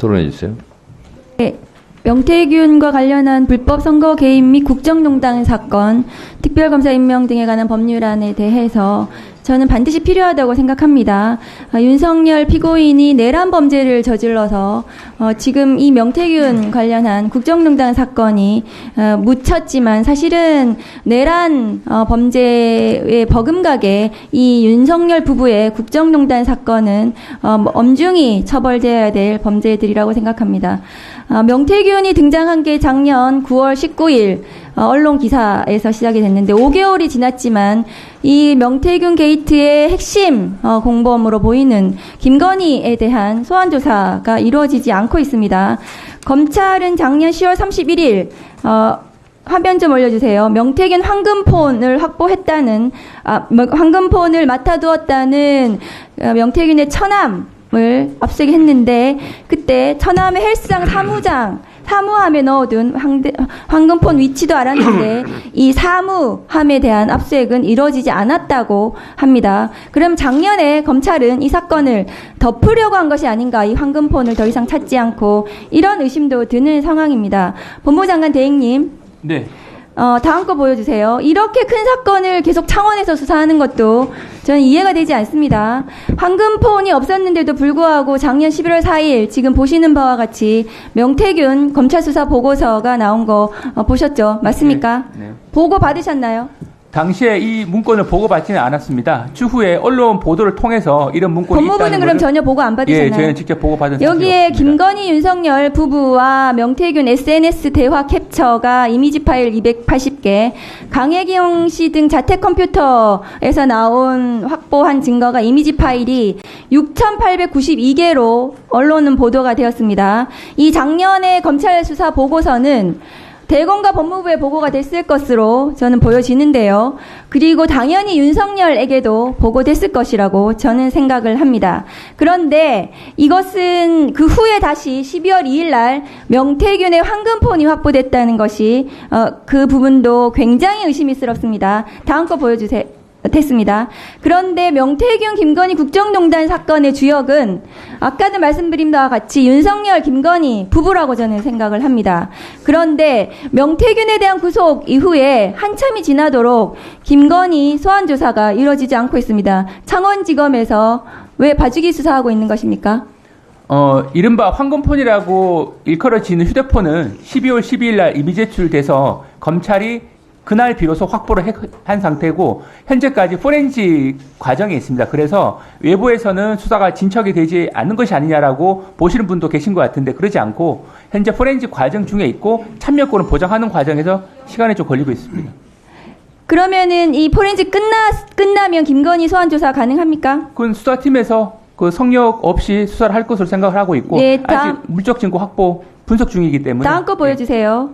토론해 주세요. 네, 명태균과 관련한 불법 선거 개입 및 국정농단 사건, 특별검사 임명 등에 관한 법률안에 대해서 저는 반드시 필요하다고 생각합니다. 아, 윤석열 피고인이 내란 범죄를 저질러서 어, 지금 이 명태균 관련한 국정농단 사건이 어, 묻혔지만 사실은 내란 어, 범죄에 버금가게 이 윤석열 부부의 국정농단 사건은 어, 뭐 엄중히 처벌되어야 될 범죄들이라고 생각합니다. 아, 명태균이 등장한 게 작년 9월 19일 어, 언론 기사에서 시작이 됐는데 5개월이 지났지만 이 명태균 게이트의 핵심 어, 공범으로 보이는 김건희에 대한 소환 조사가 이루어지지 않고 있습니다. 검찰은 작년 10월 31일 어, 화면 좀 올려주세요. 명태균 황금폰을 확보했다는 아, 명- 황금폰을 맡아두었다는 어, 명태균의 처남 을 압수하게 했는데 그때 처남의 헬스장 사무장 사무함에 넣어둔 황대- 황금폰 위치도 알았는데 이 사무함에 대한 압수액은 이루어지지 않았다고 합니다. 그럼 작년에 검찰은 이 사건을 덮으려고 한 것이 아닌가 이 황금폰을 더 이상 찾지 않고 이런 의심도 드는 상황입니다. 법무장관 대행님 네. 어, 다음 거 보여주세요. 이렇게 큰 사건을 계속 창원에서 수사하는 것도 저는 이해가 되지 않습니다. 황금폰이 없었는데도 불구하고 작년 11월 4일 지금 보시는 바와 같이 명태균 검찰 수사 보고서가 나온 거 어, 보셨죠? 맞습니까? 네, 네. 보고 받으셨나요? 당시에 이 문건을 보고받지는 않았습니다. 추후에 언론 보도를 통해서 이런 문건이 법무부는 그럼 전혀 보고 안 예, 받으셨나요? 저희는 직접 보고받은 여기에. 김건희 윤석열 부부와 명태균 SNS 대화 cap처가 이미지 파일 280개, 강혜경 씨 등 자택 컴퓨터에서 나온 확보한 증거가 이미지 파일이 6,892개로 언론은 보도가 되었습니다. 이 작년에 검찰 수사 보고서는 대검과 법무부에 보고가 됐을 것으로 저는 보여지는데요. 그리고 당연히 윤석열에게도 보고됐을 것이라고 저는 생각을 합니다. 그런데 이것은 그 후에 다시 12월 2일 날 명태균의 황금폰이 확보됐다는 것이 어, 그 부분도 굉장히 의심스럽습니다. 다음 거 보여주세요. 됐습니다. 그런데 명태균 김건희 국정농단 사건의 주역은 아까도 말씀드린 바와 같이 윤석열 김건희 부부라고 저는 생각을 합니다. 그런데 명태균에 대한 구속 이후에 한참이 지나도록 김건희 소환 조사가 이루어지지 않고 있습니다. 창원지검에서 왜 봐주기 수사하고 있는 것입니까? 어, 이른바 황금폰이라고 일컬어지는 휴대폰은 12월 12일 날 이미 제출돼서 검찰이 그날 비로소 확보를 해- 한 상태고 현재까지 포렌식 과정에 있습니다. 그래서 외부에서는 수사가 진척이 되지 않는 것이 아니냐라고 보시는 분도 계신 것 같은데 그러지 않고 현재 포렌식 과정 중에 있고 참여권을 보장하는 과정에서 시간이 좀 걸리고 있습니다. 그러면은 이 포렌식 끝나 끝나면 김건희 소환 조사 가능합니까? 그건 수사팀에서 그 성역 없이 수사를 할 것으로 생각을 하고 있고 네, 아직 물적 증거 확보 분석 중이기 때문에 다음 거 예. 보여주세요.